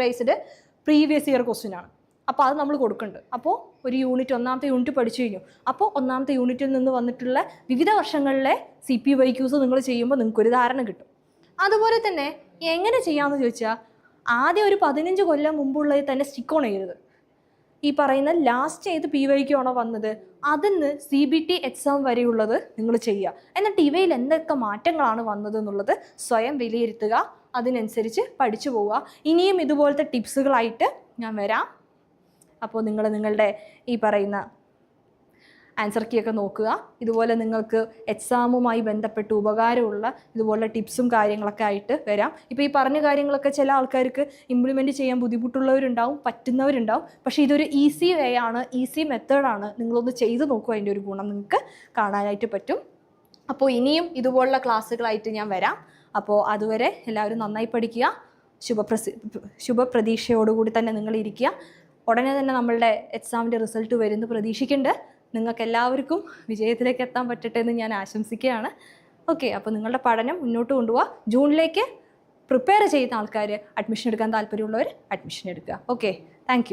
Based previous year question ആണ്. അപ്പോൾ അത് നമ്മൾ കൊടുക്കുന്നുണ്ട്. അപ്പോൾ ഒരു യൂണിറ്റ് ഒന്നാമത്തെ യൂണിറ്റ് പഠിച്ചു കഴിഞ്ഞു. അപ്പോൾ ഒന്നാമത്തെ യൂണിറ്റിൽ നിന്ന് വന്നിട്ടുള്ള വിവിധ വർഷങ്ങളിലെ സി പി വൈ ക്യൂസ് നിങ്ങൾ ചെയ്യുമ്പോൾ നിങ്ങൾക്കൊരു ധാരണ കിട്ടും. അതുപോലെ തന്നെ എങ്ങനെ ചെയ്യാമെന്ന് ചോദിച്ചാൽ ആദ്യം ഒരു പതിനഞ്ച് കൊല്ലം മുമ്പുള്ളത് തന്നെ സ്റ്റിക്ക് ഓൺ ചെയ്യരുത്. ഈ പറയുന്ന ലാസ്റ്റ് ഏത് പി വൈക്കാണോ വന്നത് അതിന് സി ബി ടി എക്സാം വരെയുള്ളത് നിങ്ങൾ ചെയ്യുക. എന്നിട്ട് ഇവയിൽ എന്തൊക്കെ മാറ്റങ്ങളാണ് വന്നത് എന്നുള്ളത് സ്വയം വിലയിരുത്തുക അതിനനുസരിച്ച് പഠിച്ചു പോവുക. ഇനിയും ഇതുപോലത്തെ ടിപ്സുകളായിട്ട് ഞാൻ വരാം. അപ്പോൾ നിങ്ങൾ നിങ്ങളുടെ ഈ പറയുന്ന ആൻസർ കീ ഒക്കെ നോക്കുക. ഇതുപോലെ നിങ്ങൾക്ക് എക്സാമുമായി ബന്ധപ്പെട്ട് ഉപകാരമുള്ള ഇതുപോലെ ടിപ്സും കാര്യങ്ങളൊക്കെ ആയിട്ട് വരാം. ഇപ്പോൾ ഈ പറഞ്ഞ കാര്യങ്ങളൊക്കെ ചില ആൾക്കാർക്ക് ഇംപ്ലിമെന്റ് ചെയ്യാൻ ബുദ്ധിമുട്ടുള്ളവരുണ്ടാവും പറ്റുന്നവരുണ്ടാവും. പക്ഷേ ഇതൊരു ഈസി വേ ആണ് ഈസി മെത്തേഡാണ് നിങ്ങളൊന്ന് ചെയ്ത് നോക്കുക അതിന്റെ ഒരു ഗുണം നിങ്ങൾക്ക് കാണാനായിട്ട് പറ്റും. അപ്പോൾ ഇനിയും ഇതുപോലുള്ള ക്ലാസ്സുകളായിട്ട് ഞാൻ വരാം. അപ്പോൾ അതുവരെ എല്ലാവരും നന്നായി പഠിക്കുക. ശുഭപ്രസി ശുഭപ്രതീക്ഷയോടുകൂടി തന്നെ നിങ്ങൾ ഇരിക്കുക. ഉടനെ തന്നെ നമ്മളുടെ എക്സാമിന്റെ റിസൾട്ട് വരുന്നു പ്രതീക്ഷിക്കുന്നുണ്ട് നിങ്ങൾക്ക് എല്ലാവർക്കും വിജയത്തിലേക്ക് എത്താൻ പറ്റട്ടെ എന്ന് ഞാൻ ആശംസിക്കുകയാണ്. ഓക്കെ അപ്പോൾ നിങ്ങളുടെ പഠനം മുന്നോട്ട് കൊണ്ടുപോവുക ജൂണിലേക്ക് പ്രിപ്പയർ ചെയ്യുന്ന ആൾക്കാർ അഡ്മിഷൻ എടുക്കാൻ താല്പര്യമുള്ളവർ അഡ്മിഷൻ എടുക്കുക. Okay thank